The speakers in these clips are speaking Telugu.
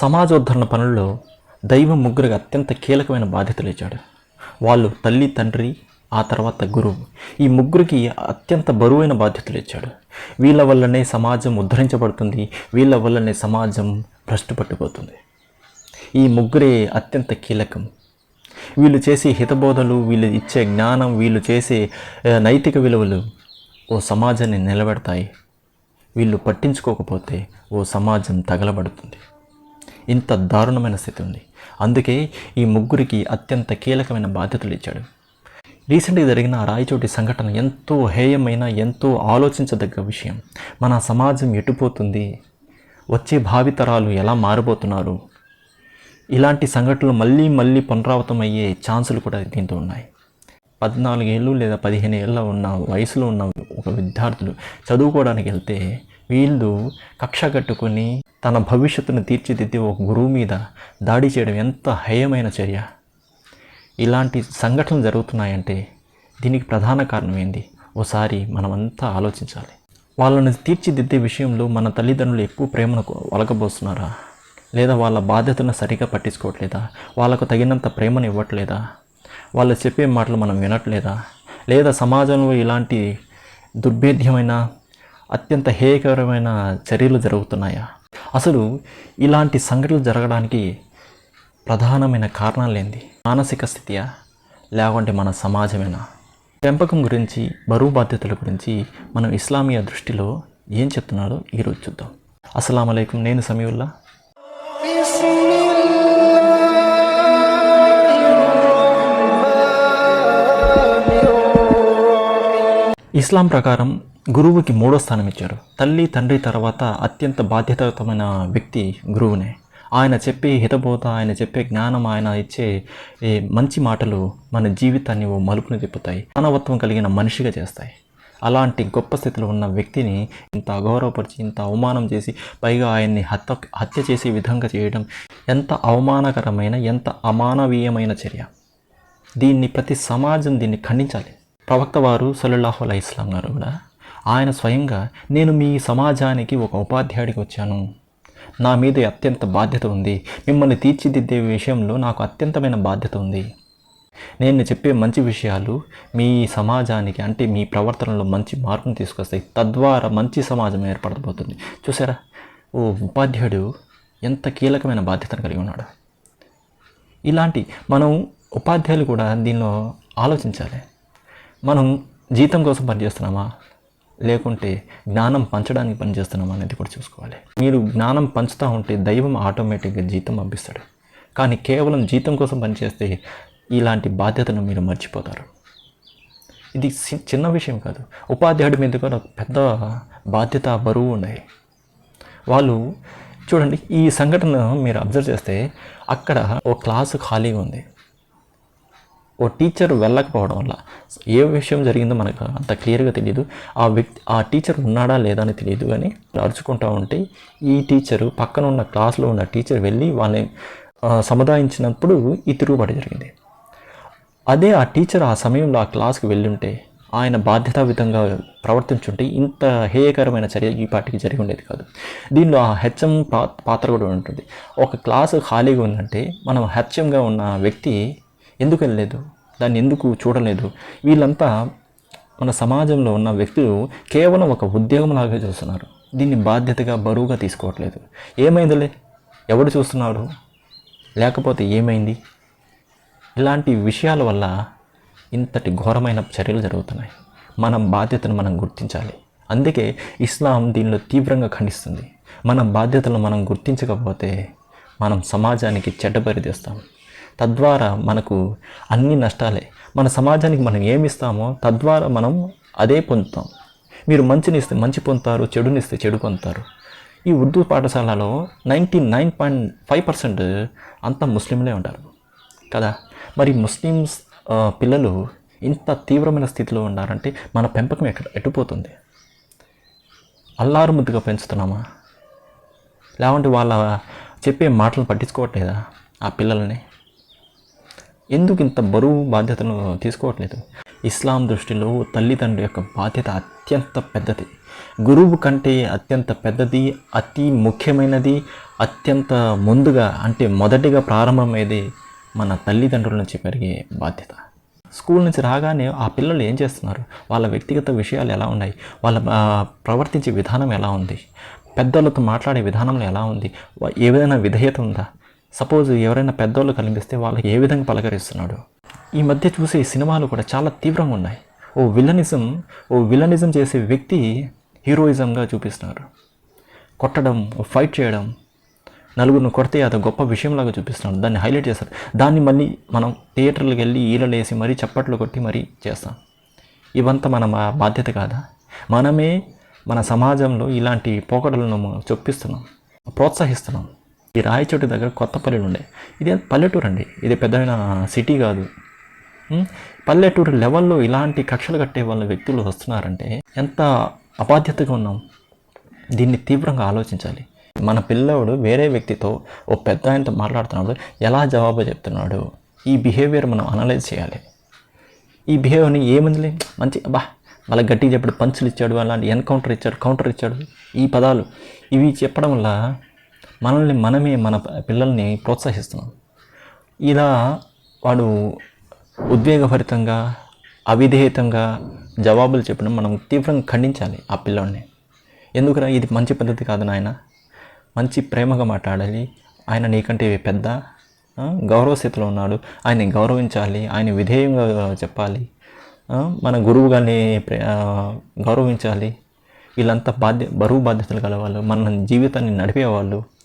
సమాజోద్ధరణ పనుల్లో దైవం ముగ్గురికి అత్యంత కీలకమైన బాధ్యతలు ఇచ్చాడు. వాళ్ళు తల్లి తండ్రి ఆ తర్వాత గురువు. ఈ ముగ్గురికి అత్యంత బరువైన బాధ్యతలు ఇచ్చాడు. వీళ్ళ వల్లనే సమాజం ఉద్ధరించబడుతుంది వీళ్ళ వల్లనే సమాజం భ్రష్టు పట్టిపోతుంది ఈ ముగ్గురే అత్యంత కీలకం. వీళ్ళు చేసే హితబోధలు వీళ్ళు ఇచ్చే జ్ఞానం వీళ్ళు చేసే నైతిక విలువలు ఓ సమాజాన్ని నిలబెడతాయి. వీళ్ళు పట్టించుకోకపోతే ఓ సమాజం తగలబడుతుంది. ఇంత దారుణమైన స్థితి ఉంది. అందుకే ఈ ముగ్గురికి అత్యంత కీలకమైన బాధ్యతలు ఇచ్చాడు. రీసెంట్గా జరిగిన రాయచోటి సంఘటన ఎంతో హేయమైన ఎంతో ఆలోచించదగ్గ విషయం. మన సమాజం ఎటుపోతుంది? వచ్చే భావితరాలు ఎలా మారిపోతున్నారు ఇలాంటి సంఘటనలు మళ్ళీ మళ్ళీ పునరావృతం అయ్యే ఛాన్సులు కూడా దీంతో ఉన్నాయి. పద్నాలుగేళ్ళు లేదా పదిహేను ఏళ్ళ ఉన్న వయసులో ఉన్న ఒక విద్యార్థులు చదువుకోవడానికి వెళ్తే వీళ్ళు కక్ష కట్టుకొని తన భవిష్యత్తును తీర్చిదిద్ది ఒక గురువు మీద దాడి చేయడం ఎంత హేయమైన చర్య. ఇలాంటి సంఘటనలు జరుగుతున్నాయంటే దీనికి ప్రధాన కారణం ఏంది? ఓసారి మనమంతా ఆలోచించాలి. వాళ్ళని తీర్చిదిద్దే విషయంలో మన తల్లిదండ్రులు ఎక్కువ ప్రేమను వలకబోస్తున్నారా? లేదా వాళ్ళ బాధ్యతను సరిగా పట్టించుకోవట్లేదా? వాళ్ళకు తగినంత ప్రేమను ఇవ్వట్లేదా? వాళ్ళు చెప్పే మాటలు మనం వినట్లేదా? లేదా సమాజంలో ఇలాంటి దుర్భేద్యమైన అత్యంత హేయకరమైన చర్యలు జరుగుతున్నాయా? అసలు ఇలాంటి సంఘటనలు జరగడానికి ప్రధానమైన కారణాలు ఏంది మానసిక స్థితియా? లేకుంటే మన సమాజమేనా? పెంపకం గురించి బరువు బాధ్యతల గురించి మనం ఇస్లామియా దృష్టిలో ఏం చెప్తున్నారో ఈరోజు చూద్దాం. అస్సలం నేను సమీవుల్లా. ఇస్లాం ప్రకారం గురువుకి మూడో స్థానం ఇచ్చారు. తల్లి తండ్రి తర్వాత అత్యంత బాధ్యతాయుతమైన వ్యక్తి గురువునే. ఆయన చెప్పే హితబోధ ఆయన చెప్పే జ్ఞానం ఆయన ఇచ్చే ఏ మంచి మాటలు మన జీవితాన్ని ఓ మలుపును తిప్పుతాయి. మానవత్వం కలిగిన మనిషిగా చేస్తాయి. అలాంటి గొప్ప స్థితిలో ఉన్న వ్యక్తిని ఇంత అగౌరవపరిచి ఇంత అవమానం చేసి పైగా ఆయన్ని హత్య హత్య చేసే విధంగా చేయడం ఎంత అవమానకరమైన ఎంత అమానవీయమైన చర్య? దీన్ని ప్రతి సమాజం దీన్ని ఖండించాలి. ప్రవక్త వారు సల్లాహు అలై ఇస్లాం గారు కూడా ఆయన స్వయంగా నేను మీ సమాజానికి ఒక ఉపాధ్యాయుడికి వచ్చాను. నా మీద అత్యంత బాధ్యత ఉంది. మిమ్మల్ని తీర్చిదిద్దే విషయంలో నాకు అత్యంతమైన బాధ్యత ఉంది. నేను చెప్పే మంచి విషయాలు మీ సమాజానికి అంటే మీ ప్రవర్తనలో మంచి మార్పును తీసుకొస్తాయి. తద్వారా మంచి సమాజం ఏర్పడబోతుంది. చూసారా? ఓ ఉపాధ్యాయుడు ఎంత కీలకమైన బాధ్యతను కలిగి ఉన్నాడు. ఇలాంటి మనం ఉపాధ్యాయులు కూడా దీనిలో ఆలోచించాలి. మనం జీతం కోసం పనిచేస్తున్నామా? లేకుంటే జ్ఞానం పంచడానికి పనిచేస్తున్నామా అనేది కూడా చూసుకోవాలి. మీరు జ్ఞానం పంచుతూ ఉంటే దైవం ఆటోమేటిక్గా జీతం పంపిస్తాడు. కానీ కేవలం జీతం కోసం పనిచేస్తే ఇలాంటి బాధ్యతను మీరు మర్చిపోతారు. ఇది చిన్న విషయం కాదు. ఉపాధ్యాయుడి మీద కూడా పెద్ద బాధ్యత బరువు ఉన్నాయి. వాళ్ళు చూడండి ఈ సంఘటన మీరు అబ్జర్వ్ చేస్తే అక్కడ ఓ క్లాసు ఖాళీగా ఉంది. ఓ టీచర్ వెళ్ళకపోవడం వల్ల ఏ విషయం జరిగిందో మనకు అంత క్లియర్గా తెలియదు ఆ వ్యక్తి ఆ టీచర్ ఉన్నాడా లేదా అని తెలియదు కానీ అరుచుకుంటా ఉంటే ఈ టీచరు పక్కన ఉన్న క్లాస్లో ఉన్న టీచర్ వెళ్ళి వాళ్ళని సముదాయించినప్పుడు ఈ తిరుగుబాటు జరిగింది. అదే ఆ టీచర్ ఆ సమయంలో ఆ క్లాస్కి వెళ్ళుంటే ఆయన బాధ్యతాయుతంగా ప్రవర్తించుంటే ఇంత హేయకరమైన చర్య ఈ పాటికి జరిగి ఉండేది కాదు. దీనిలో ఆ హెచ్ఎం పా- పాత్ర కూడా ఉంటుంది. ఒక క్లాసు ఖాళీగా ఉందంటే మనం హెచ్ఎంగా ఉన్న వ్యక్తి ఎందుకు వెళ్ళలేదు దాన్ని ఎందుకు చూడలేదు? వీళ్ళంతా మన సమాజంలో ఉన్న వ్యక్తులు కేవలం ఒక ఉద్యోగం లాగా చూస్తున్నారు. దీన్ని బాధ్యతగా బరువుగా తీసుకోవట్లేదు. ఏమైందిలే? ఎవడు చూస్తున్నాడు? లేకపోతే ఏమైంది? ఇలాంటి విషయాల వల్ల ఇంతటి ఘోరమైన చర్యలు జరుగుతున్నాయి. మనం బాధ్యతను మనం గుర్తించాలి. అందుకే ఇస్లాం దీనిలో తీవ్రంగా ఖండిస్తుంది. మన బాధ్యతలు మనం గుర్తించకపోతే మనం సమాజానికి చెడ్డబరి తెస్తాం తద్వారా మనకు అన్ని నష్టాలే. మన సమాజానికి మనం ఏమిస్తామో తద్వారా మనం అదే పొందుతాం. మీరు మంచిని ఇస్తే మంచి పొందుతారు చెడుని ఇస్తే చెడు పొందుతారు. ఈ ఉర్దూ పాఠశాలలో ninety nine point five percent అంతా ముస్లింలే ఉంటారు. కదా? మరి ముస్లిమ్స్ పిల్లలు ఇంత తీవ్రమైన స్థితిలో ఉన్నారంటే మన పెంపకం ఎక్కడ ఎటుపోతుంది అల్లారు ముద్దుగా పెంచుతున్నామా? లేవంటే వాళ్ళ చెప్పే మాటలు పట్టించుకోవట్లేదా ఆ పిల్లల్ని? ఎందుకు ఇంత బరువు బాధ్యతను తీసుకోవట్లేదు? ఇస్లాం దృష్టిలో తల్లిదండ్రుల యొక్క బాధ్యత అత్యంత పెద్దది. గురువు కంటే అత్యంత పెద్దది అతి ముఖ్యమైనది అత్యంత ముందుగా అంటే మొదటిగా ప్రారంభమయ్యేది మన తల్లిదండ్రుల నుంచి పెరిగే బాధ్యత. స్కూల్ నుంచి రాగానే ఆ పిల్లలు ఏం చేస్తున్నారు? వాళ్ళ వ్యక్తిగత విషయాలు ఎలా ఉన్నాయి? వాళ్ళ ప్రవర్తించే విధానం ఎలా ఉంది? పెద్దలతో మాట్లాడే విధానంలో ఎలా ఉంది? ఏదైనా ఏ విధేయత ఉందా? సపోజ్ ఎవరైనా పెద్దోళ్ళు కనిపిస్తే వాళ్ళకి ఏ విధంగా పలకరిస్తున్నాడు? ఈ మధ్య చూసే సినిమాలు కూడా చాలా తీవ్రంగా ఉన్నాయి. ఓ విలనిజం ఓ విలనిజం చేసే వ్యక్తి హీరోయిజంగా చూపిస్తున్నారు. కొట్టడం ఫైట్ చేయడం నలుగురిని కొడితే అది గొప్ప విషయంలాగా చూపిస్తున్నాడు. దాన్ని హైలైట్ చేస్తారు దాన్ని మళ్ళీ మనం థియేటర్లకు వెళ్ళి ఈలలు వేసి మరీ చప్పట్లు కొట్టి మరీ చేస్తాం. ఇవంతా మన మా బాధ్యత కాదా? మనమే మన సమాజంలో ఇలాంటి పోకడలను చొప్పిస్తున్నాం ప్రోత్సహిస్తున్నాం. ఈ రాయచోటి దగ్గర కొత్త పల్లెలు ఉండే. ఇది పల్లెటూరు అండి. ఇది పెద్దమైన సిటీ కాదు. పల్లెటూరు లెవెల్లో ఇలాంటి కక్షలు కట్టే వాళ్ళ వ్యక్తులు వస్తున్నారంటే ఎంత అబాధ్యతగా ఉన్నాం. దీన్ని తీవ్రంగా ఆలోచించాలి. మన పిల్లవాడు వేరే వ్యక్తితో ఓ పెద్ద ఆయనతో మాట్లాడుతున్నాడు. ఎలా జవాబు చెప్తున్నాడు? ఈ బిహేవియర్ మనం అనలైజ్ చేయాలి. ఈ బిహేవియర్ని ఏముందిలే? మంచి అబ్బా వాళ్ళకి గట్టిగా చెప్పాడు పంచులు ఇచ్చాడు అలాంటి ఎన్కౌంటర్ ఇచ్చాడు కౌంటర్ ఇచ్చాడు ఈ పదాలు. ఇవి చెప్పడం వల్ల మనల్ని మనమే మన పిల్లల్ని ప్రోత్సహిస్తున్నాం. ఇలా వాడు ఉద్వేగభరితంగా అవిధేయతంగా జవాబులు చెప్పడం మనం తీవ్రంగా ఖండించాలి ఆ పిల్లోడిని. ఎందుకురా? ఇది మంచి పద్ధతి కాదు నాయన. మంచి ప్రేమగా మాట్లాడాలి. ఆయన నీకంటే పెద్ద గౌరవస్థితిలో గౌరవ స్థితిలో ఉన్నాడు. ఆయన్ని గౌరవించాలి. ఆయన విధేయంగా చెప్పాలి. మన గురువు గారిని ప్రే- గౌరవించాలి. వీళ్ళంతా బాధ్య బరువు బాధ్యతలు గలవాళ్ళు. మన జీవితాన్ని నడిపేవాళ్ళు.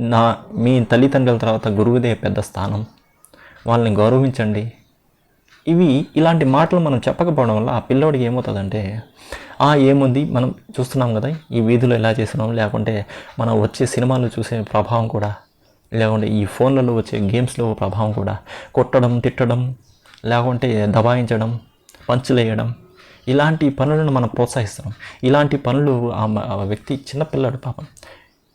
నా మీ తల్లిదండ్రుల తర్వాత గురువుదే పెద్ద స్థానం. వాళ్ళని గౌరవించండి. ఇవి ఇలాంటి మాటలు మనం చెప్పకపోవడం వల్ల ఆ పిల్లోడికి ఏమవుతుందంటే ఆ ఏముంది? మనం చూస్తున్నాం కదా ఈ వీధిలో ఎలా చేస్తున్నాం? లేకుంటే మనం వచ్చే సినిమాలు చూసే ప్రభావం కూడా లేకుంటే ఈ ఫోన్లలో వచ్చే గేమ్స్లో ప్రభావం కూడా కొట్టడం తిట్టడం లేకుంటే దబాయించడం పంచులేయడం ఇలాంటి పనులను మనం ప్రోత్సహిస్తున్నాం. ఇలాంటి పనులు ఆ వ్యక్తి చిన్నపిల్లాడు పాపం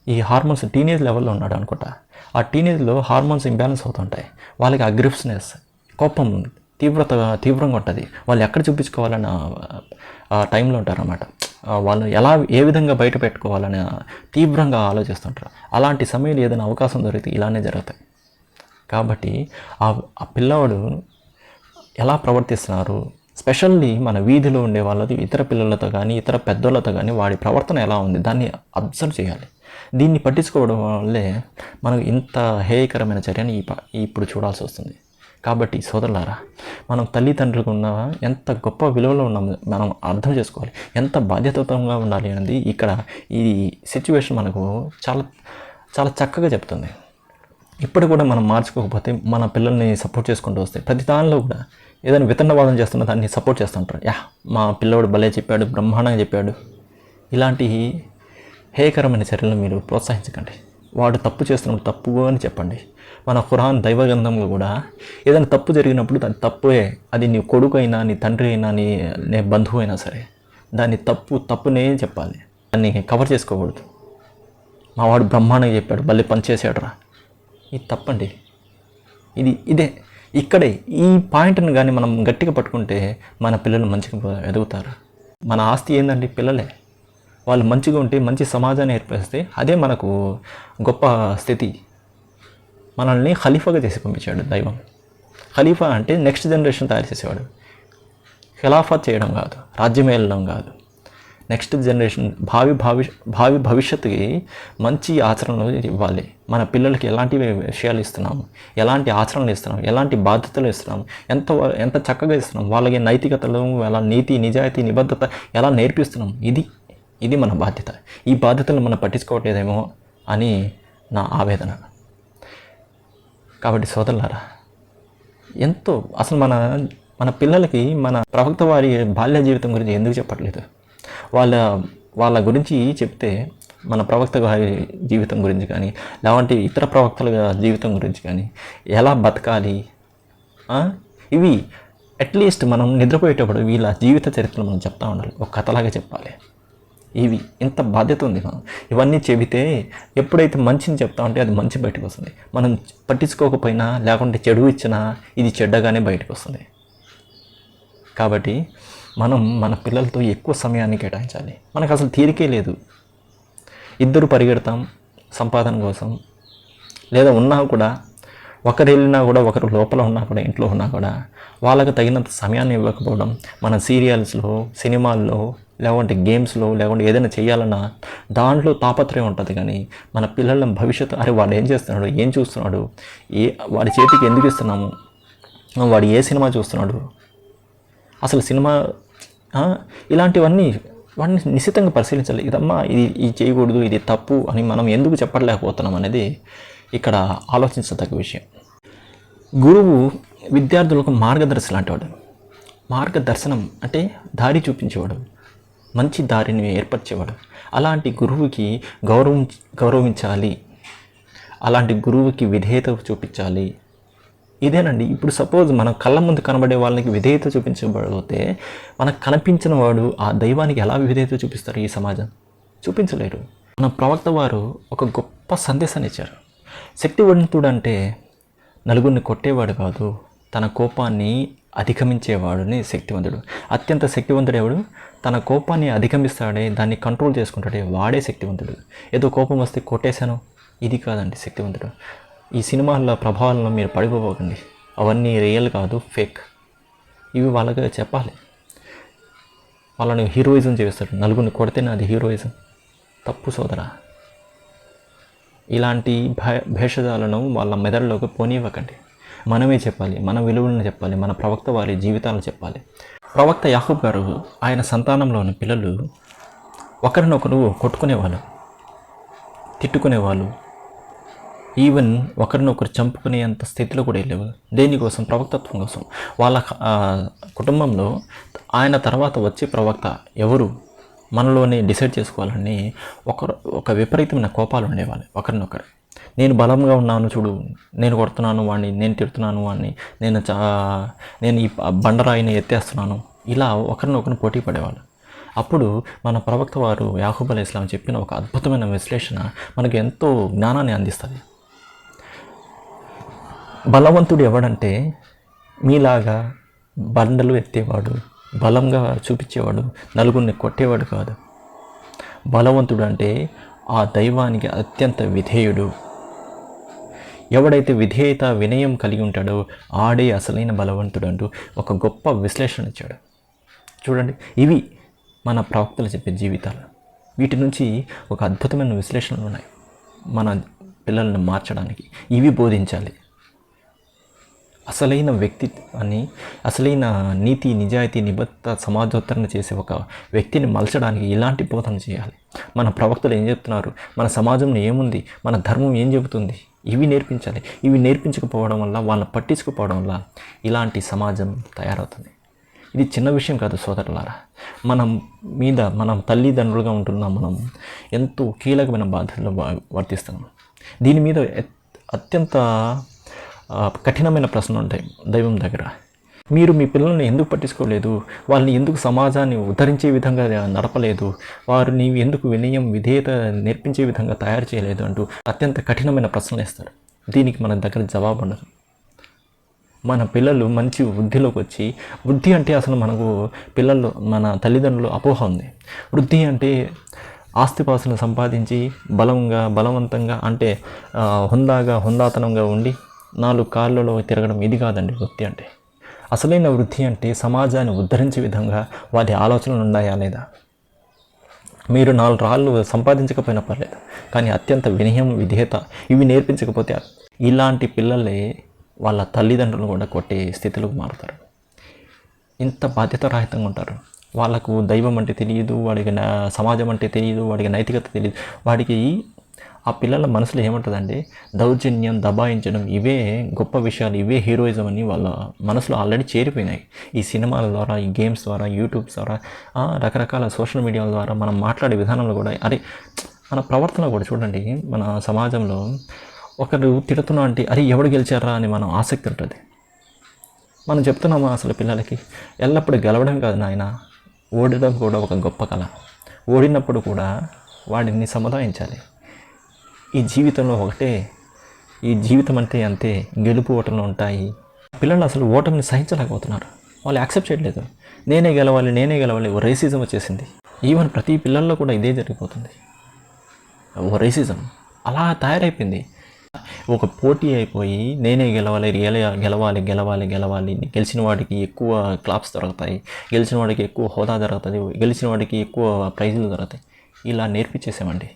ఈ హార్మోన్స్ టీనేజ్ లెవెల్లో ఉన్నాడు అనుకుంటా. ఆ టీనేజ్లో హార్మోన్స్ ఇంబ్యాలెన్స్ అవుతుంటాయి. వాళ్ళకి అగ్రిప్స్నెస్ కోపం తీవ్రత తీవ్రంగా ఉంటుంది. వాళ్ళు ఎక్కడ చూపించుకోవాలన్న టైంలో ఉంటారన్నమాట. వాళ్ళు ఎలా ఏ విధంగా బయట పెట్టుకోవాలని తీవ్రంగా ఆలోచిస్తుంటారు. అలాంటి సమయంలో ఏదైనా అవకాశం దొరికితే ఇలానే జరుగుతాయి. కాబట్టి ఆ ఆ పిల్లవాడు ఎలా ప్రవర్తిస్తున్నారు? స్పెషల్లీ మన వీధిలో ఉండే వాళ్ళది ఇతర పిల్లలతో కానీ ఇతర పెద్దోళ్ళతో కానీ వాడి ప్రవర్తన ఎలా ఉంది? దాన్ని అబ్జర్వ్ చేయాలి. దీన్ని పట్టించుకోవడం వల్లే మనకు ఇంత హేయకరమైన చర్యని ఇప్పుడు చూడాల్సి వస్తుంది. కాబట్టి సోదరులారా మనం తల్లిదండ్రులకు ఉన్న ఎంత గొప్ప విలువలో ఉన్నాము మనం అర్థం చేసుకోవాలి. ఎంత బాధ్యతతంగా ఉండాలి అనేది ఇక్కడ ఈ సిచ్యువేషన్ మనకు చాలా చాలా చక్కగా చెప్తుంది. ఇప్పుడు కూడా మనం మార్చుకోకపోతే మన పిల్లల్ని సపోర్ట్ చేసుకుంటూ వస్తే ప్రతి దానిలో కూడా ఏదైనా వితన్నవాదం చేస్తున్న దాన్ని సపోర్ట్ చేస్తుంటారు యా మా పిల్లవాడు భలే చెప్పాడు బ్రహ్మాండంగా చెప్పాడు. ఇలాంటి హేయకరమైన చర్యలు మీరు ప్రోత్సహించకండి. వాడు తప్పు చేస్తున్నప్పుడు తప్పు అని చెప్పండి. మన ఖురాన్ దైవ కూడా ఏదైనా తప్పు జరిగినప్పుడు దాని తప్పే. అది నీ కొడుకు అయినా నీ తండ్రి అయినా నీ నీ బంధువు అయినా సరే దాన్ని తప్పు తప్పునే చెప్పాలి. దాన్ని కవర్ చేసుకోకూడదు. మా వాడు బ్రహ్మాండంగా చెప్పాడు భలే పని చేసాడురా ఇది తప్పండి. ఇది ఇదే. ఇక్కడే ఈ పాయింట్ని కానీ మనం గట్టిగా పట్టుకుంటే మన పిల్లలు మంచిగా ఎదుగుతారు. మన ఆస్తి ఏంటండి పిల్లలే. వాళ్ళు మంచిగా ఉంటే మంచి సమాజాన్ని ఏర్పరిస్తే అదే మనకు గొప్ప స్థితి. మనల్ని ఖలీఫాగా చేసి పంపించాడు దైవం. ఖలీఫా అంటే నెక్స్ట్ జనరేషన్ తయారు చేసేవాడు. ఖిలాఫత్ చేయడం కాదు రాజ్యం వెళ్ళడం కాదు. నెక్స్ట్ జనరేషన్ భావి భావి భావి భవిష్యత్తుకి మంచి ఆచరణలు ఇవ్వాలి. మన పిల్లలకి ఎలాంటి విషయాలు ఇస్తున్నాము ఎలాంటి ఆచరణలు ఇస్తున్నాం ఎలాంటి బాధ్యతలు ఇస్తున్నాం ఎంత ఎంత చక్కగా ఇస్తున్నాం వాళ్ళకి నైతికతలు ఎలా నీతి నిజాయితీ నిబద్ధత ఎలా నేర్పిస్తున్నాం ఇది ఇది మన బాధ్యత. ఈ బాధ్యతలు మనం పట్టించుకోవట్లేదేమో అని నా ఆవేదన. కాబట్టి సోదరులారా ఎంతో అసలు మన మన పిల్లలకి మన ప్రవక్త వారి బాల్య జీవితం గురించి ఎందుకు చెప్పట్లేదు? వాళ్ళ వాళ్ళ గురించి చెప్తే మన ప్రవక్త గారి జీవితం గురించి కానీ లేవంటే ఇతర ప్రవక్తల జీవితం గురించి కానీ ఎలా బతకాలి? ఇవి అట్లీస్ట్ మనం నిద్రపోయేటప్పుడు వీళ్ళ జీవిత చరిత్రలు మనం చెప్తా ఉండాలి. ఒక కథలాగా చెప్పాలి. ఇవి ఇంత బాధ్యత ఉంది మనం ఇవన్నీ చెబితే ఎప్పుడైతే మంచిని చెప్తామంటే అది మంచి బయటకు వస్తుంది. మనం పట్టించుకోకపోయినా లేకుంటే చెడు ఇచ్చినా ఇది చెడ్డగానే బయటకు వస్తుంది. కాబట్టి మనం మన పిల్లలతో ఎక్కువ సమయాన్ని కేటాయించాలి. మనకు అసలు తీరికే లేదు. ఇద్దరు పరిగెడతాం సంపాదన కోసం. లేదా ఉన్నా కూడా ఒకరు వెళ్ళినా కూడా ఒకరు లోపల ఉన్నా కూడా ఇంట్లో ఉన్నా కూడా వాళ్ళకు తగినంత సమయాన్ని ఇవ్వకపోవడం మన సీరియల్స్లో సినిమాల్లో లేకుంటే గేమ్స్లో లేకుంటే ఏదైనా చేయాలన్నా దాంట్లో తాపత్రయం ఉంటుంది కానీ మన పిల్లల భవిష్యత్తు అరే వాడు ఏం చేస్తున్నాడు ఏం చూస్తున్నాడు ఏ వాడి చేతికి ఎందుకు ఇస్తున్నాము వాడు ఏ సినిమా చూస్తున్నాడు అసలు సినిమా ఇలాంటివన్నీ వాడిని నిశ్చితంగా పరిశీలించాలి. ఇదమ్మా ఇది ఇది చేయకూడదు ఇది తప్పు అని మనం ఎందుకు చెప్పలేకపోతున్నాం అనేది ఇక్కడ ఆలోచించదగ్గ విషయం. గురువు విద్యార్థులకు మార్గదర్శి లాంటివాడు. మార్గదర్శనం అంటే దారి చూపించేవాడు. మంచి దారిని ఏర్పరిచేవాడు. అలాంటి గురువుకి గౌరవం గౌరవించాలి. అలాంటి గురువుకి విధేయత చూపించాలి. ఇదేనండి. ఇప్పుడు సపోజ్ మన కళ్ళ ముందు కనబడే వాళ్ళకి విధేయత చూపించబడితే మనకు కనిపించిన వాడు ఆ దైవానికి ఎలా విధేయత చూపిస్తారు ఈ సమాజం? చూపించలేరు మన ప్రవక్త వారు ఒక గొప్ప సందేశాన్ని ఇచ్చారు. శక్తివంతుడు అంటే నలుగురిని కొట్టేవాడు కాదు. తన కోపాన్ని అధిగమించేవాడుని శక్తివంతుడు. అత్యంత శక్తివంతుడు ఎవడు? తన కోపాన్ని అధిగమిస్తాడే దాన్ని కంట్రోల్ చేసుకుంటాడే వాడే శక్తివంతుడు. ఏదో కోపం వస్తే కొట్టేశాను. ఇది కాదండి శక్తివంతుడు. ఈ సినిమాల ప్రభావాలను మీరు పడిపోకండి. అవన్నీ రియల్ కాదు ఫేక్ ఇవి వాళ్ళకి చెప్పాలి. వాళ్ళని హీరోయిజం చేస్తాడు నలుగురిని కొడితేనే అది హీరోయిజం తప్పు సోదరా. ఇలాంటి భే భేషజాలను వాళ్ళ మెదడులోకి పోనివ్వకండి. మనమే చెప్పాలి మన విలువలను చెప్పాలి మన ప్రవక్త వారి జీవితాలను చెప్పాలి. ప్రవక్త యాహూబ్ గారు ఆయన సంతానంలోని పిల్లలు ఒకరినొకరు కొట్టుకునేవాళ్ళు తిట్టుకునేవాళ్ళు. ఈవెన్ ఒకరినొకరు చంపుకునేంత స్థితిలో కూడా వెళ్ళేవారు దేనికోసం? ప్రవక్తత్వం కోసం. వాళ్ళ కుటుంబంలో ఆయన తర్వాత వచ్చే ప్రవక్త ఎవరు? మనలోనే డిసైడ్ చేసుకోవాలని ఒకరు ఒక విపరీతమైన కోపాలు ఉండేవాళ్ళు ఒకరినొకరు. నేను బలంగా ఉన్నాను చూడు నేను కొడుతున్నాను వాడిని నేను తిడుతున్నాను వాడిని నేను చా నేను ఈ బండరాయిని ఎత్తేస్తున్నాను. ఇలా ఒకరినొకరు పోటీ పడేవాళ్ళు. అప్పుడు మన ప్రవక్త వారు యాహూబ్ అలీ ఇస్లాం చెప్పిన ఒక అద్భుతమైన విశ్లేషణ మనకు ఎంతో జ్ఞానాన్ని అందిస్తుంది. బలవంతుడు ఎవడంటే మీలాగా బండలు ఎత్తేవాడు బలంగా చూపించేవాడు నలుగురిని కొట్టేవాడు కాదు. బలవంతుడు అంటే ఆ దైవానికి అత్యంత విధేయుడు. ఎవడైతే విధేయత వినయం కలిగి ఉంటాడో ఆడే అసలైన బలవంతుడు అంటూ ఒక గొప్ప విశ్లేషణ ఇచ్చాడు. చూడండి ఇవి మన ప్రవక్తలు చెప్పే జీవితాలు. వీటి నుంచి ఒక అద్భుతమైన విశ్లేషణలు ఉన్నాయి. మన పిల్లల్ని మార్చడానికి ఇవి బోధించాలి. అసలైన వ్యక్తిత్వాన్ని అసలైన నీతి నిజాయితీ నిబద్ధత సమాజోత్తరణ చేసే ఒక వ్యక్తిని మలచడానికి ఇలాంటి బోధన చేయాలి. మన ప్రవక్తలు ఏం చెప్తున్నారు? మన సమాజంలో ఏముంది? మన ధర్మం ఏం చెబుతుంది? ఇవి నేర్పించాలి. ఇవి నేర్పించకపోవడం వల్ల వాళ్ళని పట్టించుకోపోవడం వల్ల ఇలాంటి సమాజం తయారవుతుంది. ఇది చిన్న విషయం కాదు సోదరులారా. మనం మీద మనం తల్లిదండ్రులుగా ఉంటున్నాం మనం ఎంతో కీలకమైన బాధ్యతలు వర్తిస్తున్నాం. దీని మీద అత్యంత కఠినమైన ప్రశ్నలు ఉంటాయి దైవం దగ్గర. మీరు మీ పిల్లల్ని ఎందుకు పట్టించుకోలేదు? వాళ్ళని ఎందుకు సమాజాన్ని ఉద్ధరించే విధంగా నడపలేదు? వారిని ఎందుకు వినయం విధేయత నేర్పించే విధంగా తయారు చేయలేదు అంటూ అత్యంత కఠినమైన ప్రశ్నలు వేస్తారు. దీనికి మన దగ్గర జవాబు ఉండదు. మన పిల్లలు మంచి వృద్ధిలోకి వచ్చి వృద్ధి అంటే అసలు మనకు పిల్లలు మన తల్లిదండ్రులు అపోహ ఉంది. వృద్ధి అంటే ఆస్తిపాస్తులను సంపాదించి బలంగా బలవంతంగా అంటే హుందాగా హుందాతనంగా ఉండి నాలుగు కాళ్ళలో తిరగడం ఇది కాదండి వృత్తి అంటే. అసలైన వృద్ధి అంటే సమాజాన్ని ఉద్ధరించే విధంగా వాటి ఆలోచనలు ఉన్నాయా లేదా? మీరు నాలుగు రాళ్ళు సంపాదించకపోయినా పర్లేదు కానీ అత్యంత వినయం విధేయత ఇవి నేర్పించకపోతే ఇలాంటి పిల్లలే వాళ్ళ తల్లిదండ్రులు కూడా కొట్టే స్థితిలోకి మారుతారు. ఇంత బాధ్యతారహితంగా ఉంటారు. వాళ్ళకు దైవం అంటే తెలియదు వాడికి సమాజం అంటే తెలియదు వాడికి నైతికత తెలియదు వాడికి ఆ పిల్లల మనసులో ఏముంటుందంటే దౌర్జన్యం దబాయించడం ఇవే గొప్ప విషయాలు ఇవే హీరోయిజం అని వాళ్ళ మనసులో ఆల్రెడీ చేరిపోయినాయి. ఈ సినిమాల ద్వారా ఈ గేమ్స్ ద్వారా యూట్యూబ్ ద్వారా రకరకాల సోషల్ మీడియాల ద్వారా మనం మాట్లాడే విధానంలో కూడా అరే మన ప్రవర్తన కూడా చూడండి మన సమాజంలో ఒకరు తిడుతున్నా అంటే అరే ఎవడు గెలిచారా అని మనం ఆసక్తి ఉంటుంది. మనం చెప్తున్నామా అసలు పిల్లలకి? ఎల్లప్పుడూ గెలవడం కాదు నాయన ఓడడం కూడా ఒక గొప్ప కళ. ఓడినప్పుడు కూడా వాడిని సముదాయించాలి. ఈ జీవితంలో ఒకటే ఈ జీవితం అంటే అంతే గెలుపు ఓటములు ఉంటాయి. పిల్లలు అసలు ఓటమిని సహించలేకపోతున్నారు. వాళ్ళు యాక్సెప్ట్ చేయట్లేదు. నేనే గెలవాలి నేనే గెలవాలి ఓ రేసిజం వచ్చేసింది. ఈవెన్ ప్రతి పిల్లల్లో కూడా ఇదే జరిగిపోతుంది. ఓ రేసిజం అలా తయారైపోయింది. ఒక పోటీ అయిపోయి నేనే గెలవాలి గెల గెలవాలి గెలవాలి గెలవాలి. గెలిచిన వాడికి ఎక్కువ క్లాప్స్ దొరుకుతాయి. గెలిచిన వాడికి ఎక్కువ హోదా దొరుకుతుంది గెలిచిన వాడికి ఎక్కువ ప్రైజులు దొరుకుతాయి. ఇలా నేర్పించేసామండి.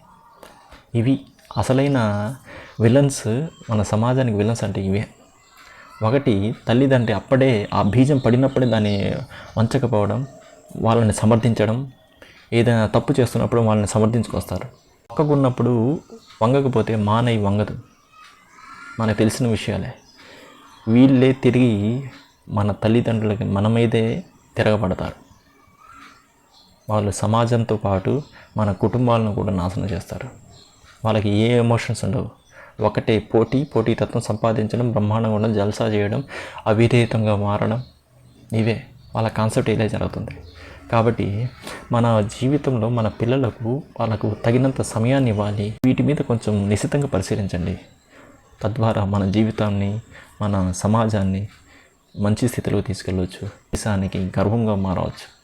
ఇవి అసలైన విలన్స్ మన సమాజానికి విలన్స్ అంటే ఇవే. ఒకటి తల్లిదండ్రి అప్పుడే ఆ బీజం పడినప్పుడే దాన్ని వంచకపోవడం వాళ్ళని సమర్థించడం ఏదైనా తప్పు చేస్తున్నప్పుడు వాళ్ళని సమర్థించుకొస్తారు. పక్కకున్నప్పుడు వంగకపోతే మానవి వంగదు. మనకు తెలిసిన విషయాలే. వీళ్ళే తిరిగి మన తల్లిదండ్రులకి మన మీదే తిరగబడతారు. వాళ్ళు సమాజంతో పాటు మన కుటుంబాలను కూడా నాశనం చేస్తారు. వాళ్ళకి ఏ ఎమోషన్స్ ఉండవు. ఒకటే పోటీ పోటీతత్వం సంపాదించడం బ్రహ్మాండంగా ఉండడం జల్సా చేయడం అవిధేయతంగా మారడం ఇవే వాళ్ళ కాన్సెప్ట్ ఇలా జరుగుతుంది. కాబట్టి మన జీవితంలో మన పిల్లలకు వాళ్ళకు తగినంత సమయాన్ని ఇవ్వాలి. వీటి మీద కొంచెం నిశితంగా పరిశీలించండి. తద్వారా మన జీవితాన్ని మన సమాజాన్ని మంచి స్థితిలో తీసుకెళ్ళవచ్చు దేశానికి గర్వంగా మారవచ్చు.